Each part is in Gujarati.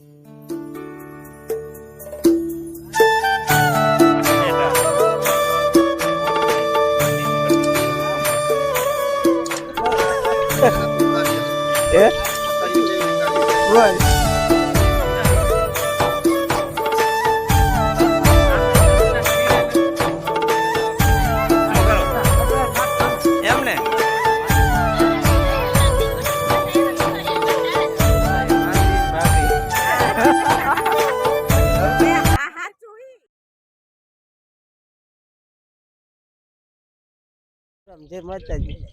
એ જય માતાજી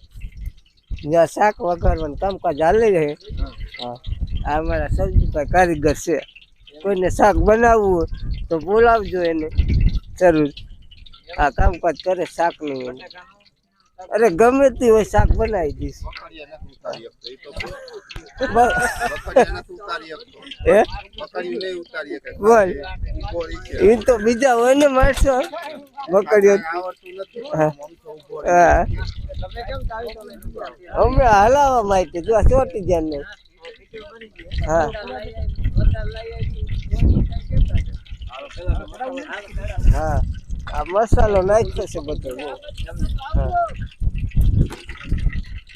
જ્યાં શાક વઘારવાનું કામકાજ હાલે છે. હા. આ અમારા સબ્જીભાઈ કારીગર છે. કોઈને શાક બનાવવું હોય તો બોલાવજો એને. જરૂર. આ કામકાજ કરે શાકનું. અરે ગમે તે હોય શાક બનાવી દઈશ. બોલ. એ તો બીજા હોય ને માણસો. બકરીઓ હા. હમણાં હલાવવા માટે જો ચોટી જાય ને. હા. હા. આ મસાલો નાખ્યો છે બધો. હા.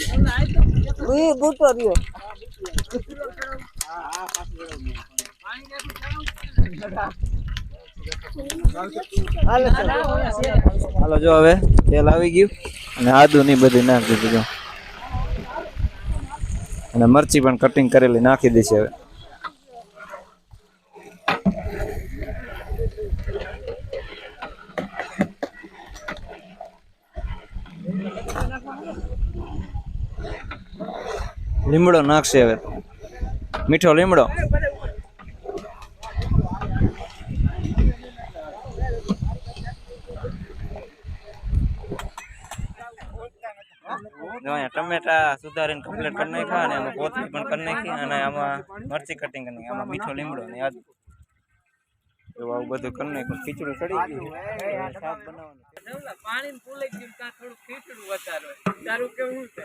એ બૂટો રહ્યો. હાલો જો હવે તેલ આવી ગયું. અને આદુ ની બધી નાખી દીધું અને મરચી પણ કટિંગ કરેલી નાખી દીધી હવે. લીમડો નાખશે હવે. મીઠો લીમડો. ટમેટા સુધારીને કમ્પ્લીટ કરી નાખ્યા અને એમાં કોથળી પણ કરી નાખી અને આમાં મરચી કટિંગ કરી નાખી. આમાં મીઠો લીમડો ને આદુ. એવું આવું બધું કરી નાખ્યું. ખીચડું ચડી ગયું. શાક બનાવવાનું પાણી ફૂલે ખીચડું વધારે તારું કેવું છે?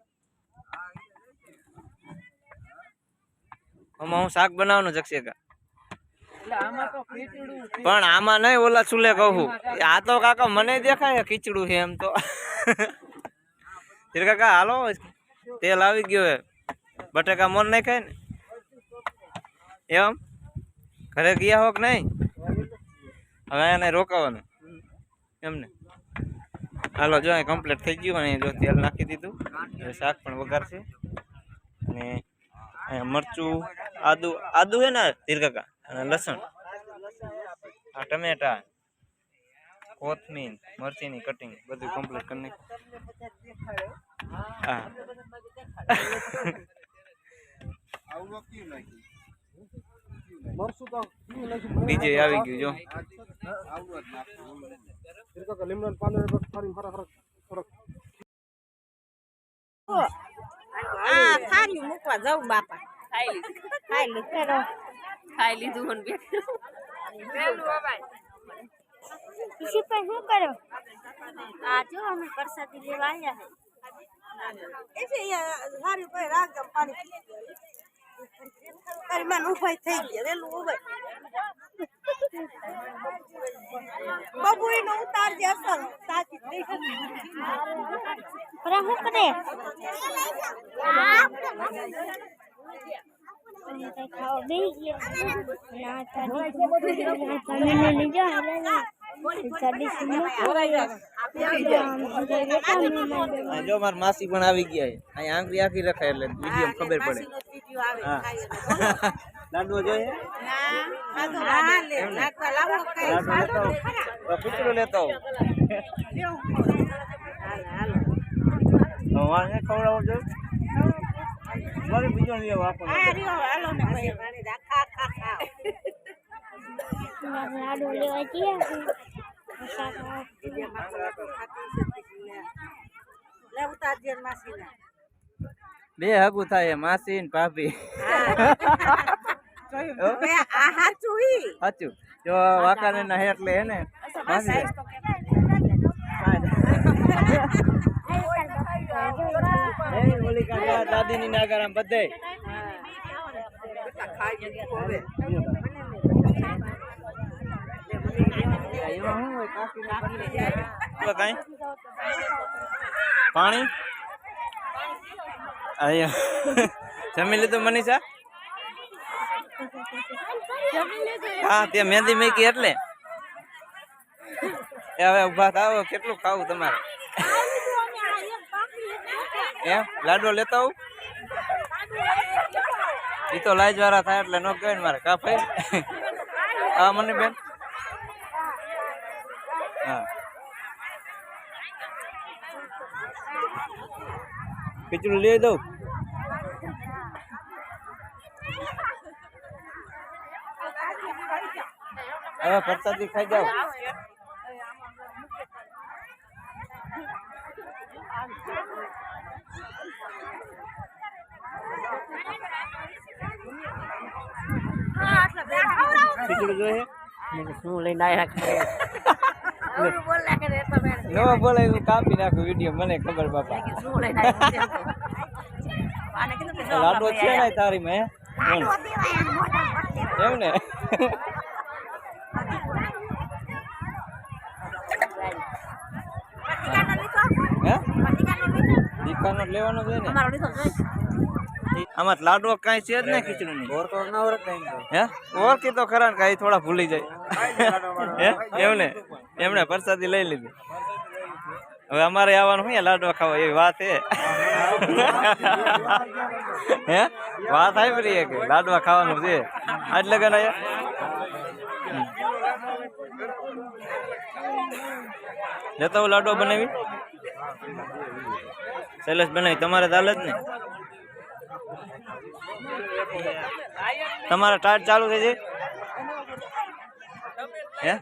આમાં હું શાક બનાવવાનું જગશે ખીચડું પણ આમાં નહીં ઓલા ચૂલે કહું? આ તો કાકા મને દેખાય ખીચડું છે એમ તો. કાકા હાલો તેલ આવી ગયું હે બટેકા મન નહીં ખાય ને? એમ? ઘરે ગયા હો કે નહીં? હવે એને રોકાવાનું. એમને હાલો જો અહીં કમ્પ્લીટ થઈ ગયું અને જો તેલ નાખી દીધું. શાક પણ વઘારશે અને મરચું આદુ આદુ હે ને ધીર કાકા અને લસણ આ ટમેટા કોથમીર મરચીની કટિંગ બધું કમ્પ્લીટ કરી નાખ્યું હા ડીજે આવી ગયું જો આ ખારી મૂકવા જાઉં બાપા ખાઈ લીધું ખાઈ લીધું ખાઈ લીધું મને બેઠું પર શું કરો? આ જો અમે પ્રસાદી લેવા આવ્યા હે. પર રાખ પાણી અરે માં ઉભાઈ થઈ ગયા વેલું ઉભાઈ બબુ એનો ઉતાર જે અસલ સાચી થઈ પ્રમુખ ના જો માર માસી પણ આવી ગયા અહીં આંગળી આખી રખાય એટલે વીડિયો ખબર પડે. હા. લાડવો જોઈએ? લાડવો લેતો? આવું. બીજો ખીચડું લેતો આવું. તો હાલો ને ભાઈ. મારે બીજો લઈ આવો આપણને. લાડુ લેવા જઈએ બે હગું થાય માસી ને ભાભી. સાચું જો વાકાને ના. એટલે હે ને કાકા દાદી ની નાગર આમ બધે પાણી? જમી લીધું મનીષા? હા, ત્યાં મહેંદી મેકી એટલે. હવે ઊભા થાવ કેટલું ખાવું તમારે? એમ લાડવો લેતા આવું? એ તો લાજ વાળા થાય એટલે નો કહેવાય ને મારે. કા હા મને બેન હા. ખીચડું લઈ દઉં? હવે પ્રસાદી ખાઈ જાઓ. ખીચડું જોઈએ. શું લઈને આવ્યા નવો બોલે હું કાપી નાખું વીડિયો મને ખબર બાપા. લાડો છે ને તારી મેં. એમ ને હે દીકાનો લેવાનો છે ને? આમાં લાડવો કાંઈ છે જ ને ખીચડી ની ઓર તો હે? ઓળખી તો ખરા ને કાંઈ થોડા ભૂલી જાય. હે? એમને એમણે પ્રસાદી લઈ લીધી. હવે અમારે આવવાનું હોય લાડવા ખાવા એવી વાત હે હે? વાત આવી રહી કે લાડવા ખાવાનું છે. આજ લગન આયા? લેતા હું લાડવા બનાવી? શૈલેષ બનાવી. તમારે ચાલે જ ને? તમારા ટાટ ચાલુ થઈ જાય હે?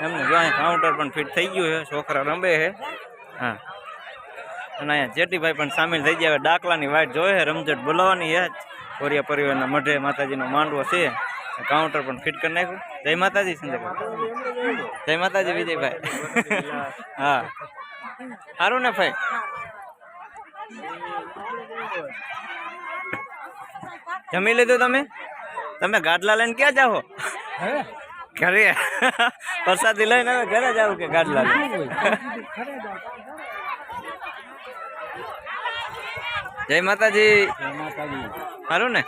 એમને જો અહીંયા કાઉન્ટર પણ ફિટ થઈ ગયું છે, છોકરા રમે છે. હા. અને અહીંયા જેટીભાઈ પણ સામેલ થઈ ગયા હવે ડાકલાની વાટ જોવે છે, રમઝટ બોલાવવાની છે. કોરિયા પરિવારના મઢે માતાજીનો માંડવો છે. કાઉન્ટર પણ ફિટ કરી નાખ્યું. જય માતાજી, સંજયભાઈ. જય માતાજી, વિજયભાઈ. હા. સારું ને ભાઈ? જમી લીધું તમે? તમે ગાડલા લઈને ક્યાં જાઓ? ઘરે? પ્રસાદી લઈને હવે ઘરે જાવ કે ગાડલા જય માતાજી. સારું ને?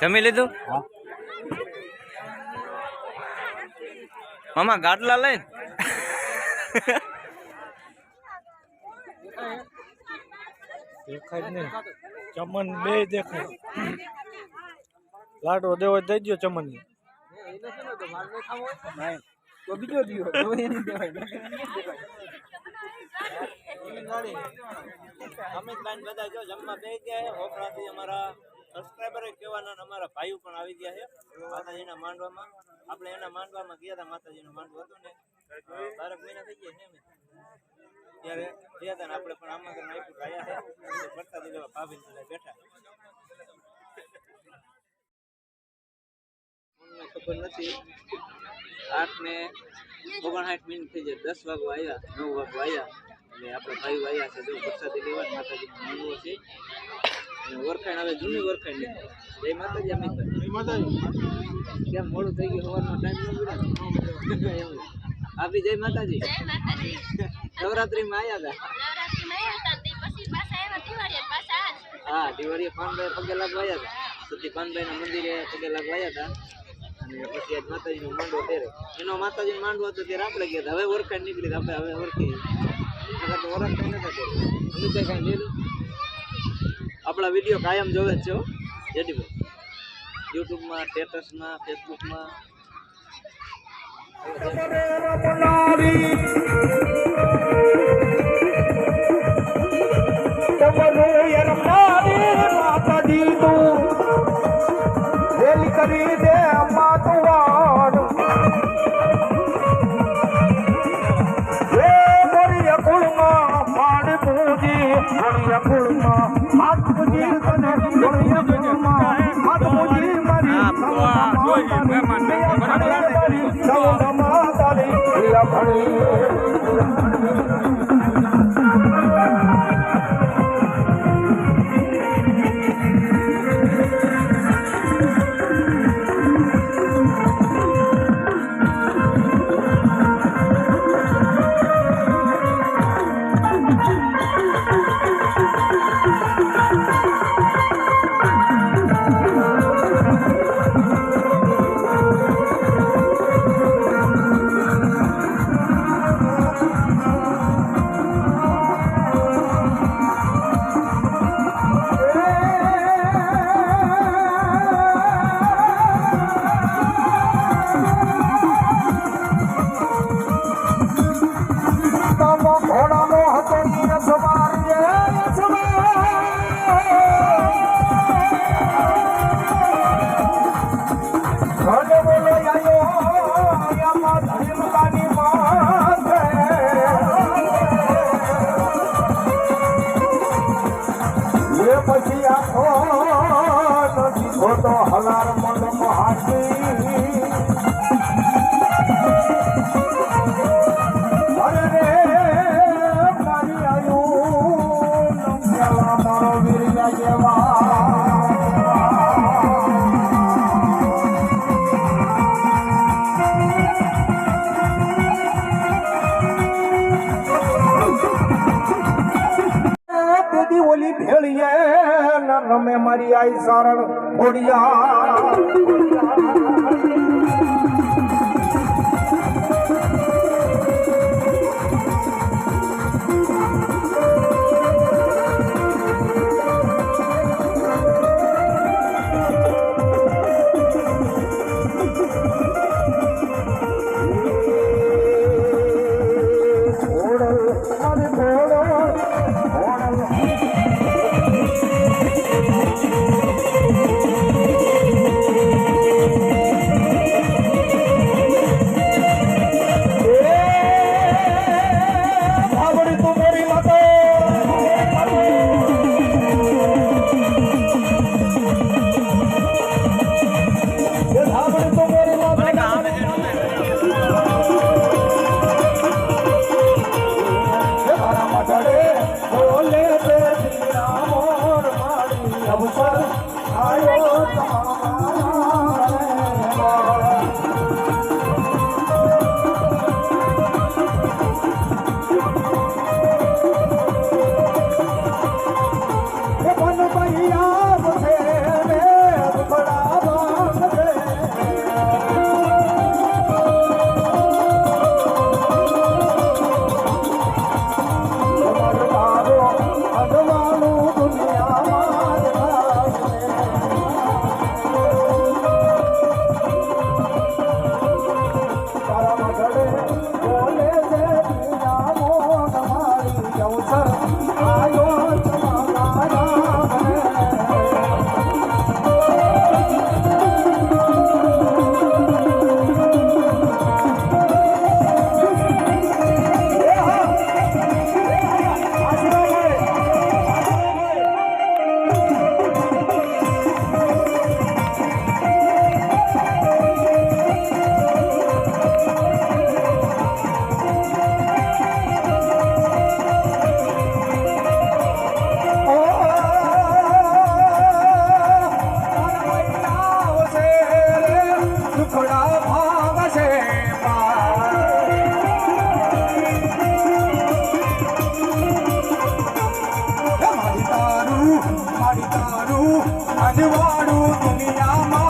જમી લીધું? મામા ગાડલા લઈને? દેખાય જ નહીં. ચમન બે દેખાય. લાડો દેવો દઈ દો ચમન તો બીજો અમે પ્લાન બધા જો જમવા બે ગયા છે. હોપડાથી અમારા સબસ્ક્રાઈબર કહેવાના અમારા ભાઈઓ પણ આવી ગયા છે. માતાજીના માંડવામાં. આપણે એના માંડવામાં ગયા હતા. માતાજીનું માંડવું હતું ને. બારક મહિના થઈ ગયા ને ત્યારે ગયા હતા ને આપણે પણ આમંત્રણ આપ્યું તો આયા છે. પ્રસાદી લેવા ભાભી બધા બેઠા મને ખબર નથી. આઠ ને ઓગણસાઠ મિનિટ થઈ જાય દસ વાગવા આવ્યા નવ વાગવા આવ્યા અને આપણે ભાઈઓ આવ્યા છે જો પ્રસાદી લેવા માતાજી માનવો છે. અને ઓળખાણ હવે જૂની ઓળખાણ લીધી જય માતાજી અમિતભાઈ કેમ મોડું થઈ ગયું સવારનો ટાઈમ ન મળ્યો? આપી જય માતાજી. નવરાત્રીમાં આવ્યા હતા હા દિવાળીએ પાનભાઈ પગે લાગવા આવ્યા હતા સુધી પાનભાઈ ના મંદિરે પગે લગવાયા હતા અને પછી આજ માતાજીનો માંડવો ત્યારે એનો માતાજી માંડવો હતો ત્યારે આપણે ગયા હતા. હવે ઓળખાણ નીકળી આપણે હવે ઓળખી નકર તો ઓળખતા નતા કાંઈ લીધું આપણા વીડિયો કાયમ જોવે જ છે જેડીભાઈ યુટ્યુબમાં સ્ટેટસમાં ફેસબુકમાં કરી દે માતવાડ રે બોરિયા કુળમાં પાડ પૂજી બોરિયા કુળમાં હાથ પૂજી તને બોરિયા કુળમાં હાથ પૂજી મારી જોઈ મહેમાન બરાબર پڙهي રમીએ ન રમે મારી આઈ સારણ ઘોડિયા. పాడుతారు అదివాడు దునియా మా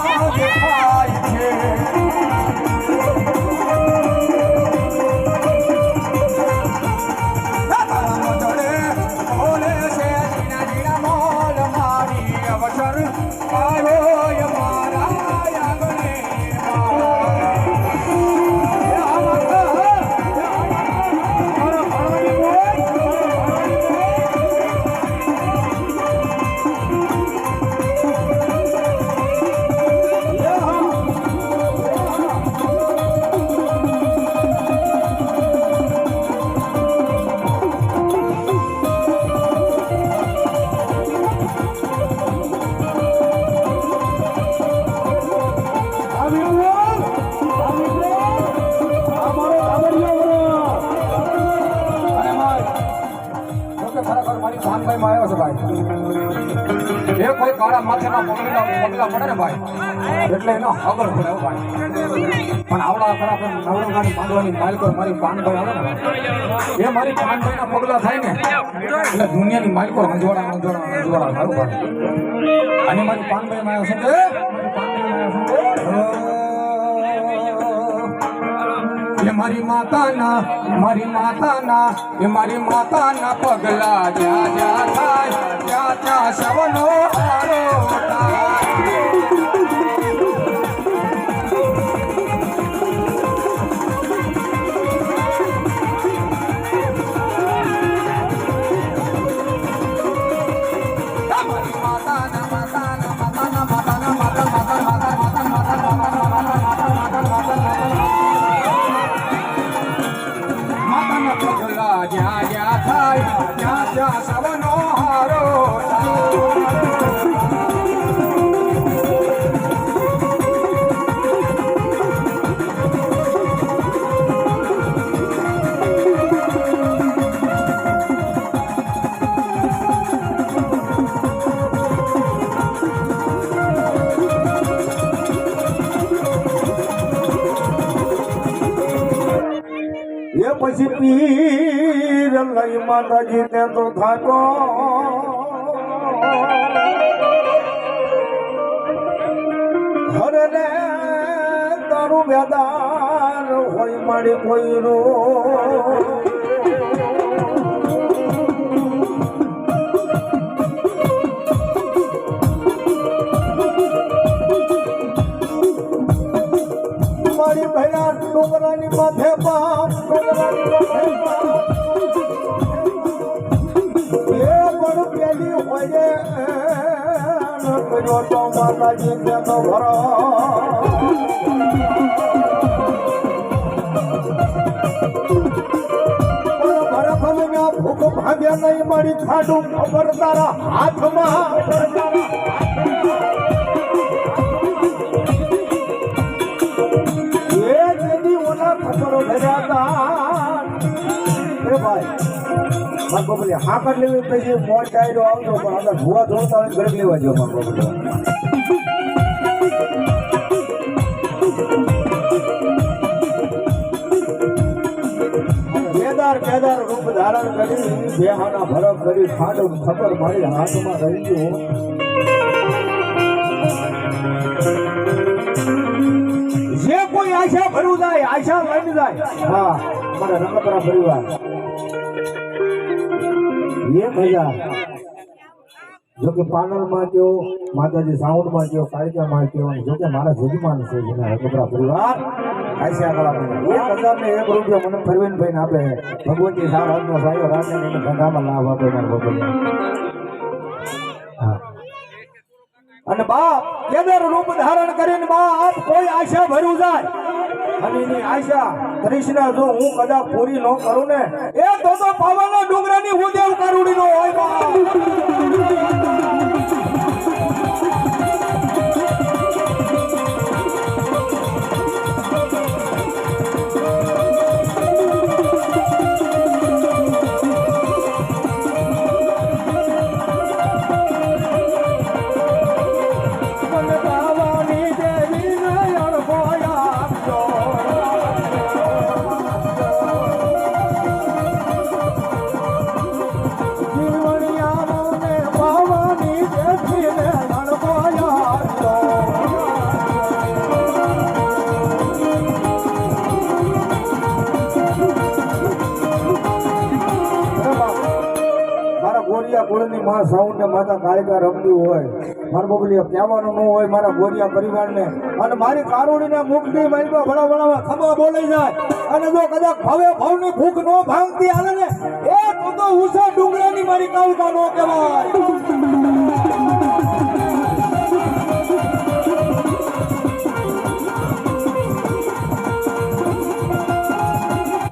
એટલે એનો ખબર પડે ભાઈ. પણ આવડા ખરાબ નવરંગાની માંડવાની માલિકો મારી પાનભાઈ આવે ને એ મારી પાનભાઈના પગલા થાય ને એટલે દુનિયાની માલિકો રંજવાડા રંજવાડા રંજવાડા સારું પડે અને મારી પાનભાઈ માં છે પાનભાઈ માં એ મારી માતાના મારી માતાના, એ મારી માતાના પગલા જ્યાં જ્યાં થાય, ત્યાં ત્યાં સવનો હારો થાય. જ્યાં જ્યાં થાય સવનો હારો પછી પીર લઈ માતાજી ને તો થાકો. હરે રે તારું વેદાર હોય મારી કોઈ રો ડુંગરાની માથે બાપ ડુંગરાની માથે બાપ એ પણ પેલી હોય કર્યો તો માતાજી ને તો ભરો ભૂખ ભાગ્યા નહીં મારી ખાડું ખબર તારા હાથમાં. બબલી હાકર લેવી પછી મોજ ડાયરો આવતો, પણ આપણે ભૂવા ધોતા હોય ઘરે લેવા જો કેદાર કેદાર રૂપ ધારણ કરી, બેહાના ભરત કરી ખાડો ખબર મારી હાથમાં રહી ગયો જે કોઈ આશા ભરું જાય, આશા લઈને જાય. હા મારા રમતરા પરિવાર. એક હજાર. જો કે પાનલમાં કયો માતાજી સાઉન્ડમાં કયો કાળિકામાં કયો જોકે મારા જજમાન છે જેના રમતરા પરિવાર હજાર ને એક મને પ્રવીણભાઈ આપે ભગવતી સાર હાથનો સાયો રાખે ને લાભ આપે મારા ભગવતી હા. અને બાપ, કેદર રૂપ ધારણ કરીને બાપ કોઈ આશા ભર્યું જાય. અને એની આશા કૃષ્ણ જો હું કદાચ પૂરી ન કરું ને, એ તો પાવાના ડુંગરાની હું દેવ કરુડી નો હોય માં સૌને માતા કાળિકા રમતી હોય. મારા બબલી કહેવાનું ન હોય મારા ગોરિયા પરિવારને. અને મારી કારુડીના મુખની મારી ભણા ભણાવા ખભા બોલાઈ જાય. અને જો કદાચ ભવે ભવની ભૂખ નો ભાંગતી હાલે ને, એ તો ઉષા ડુંગરાની મારી કાળકા નો કહેવાય.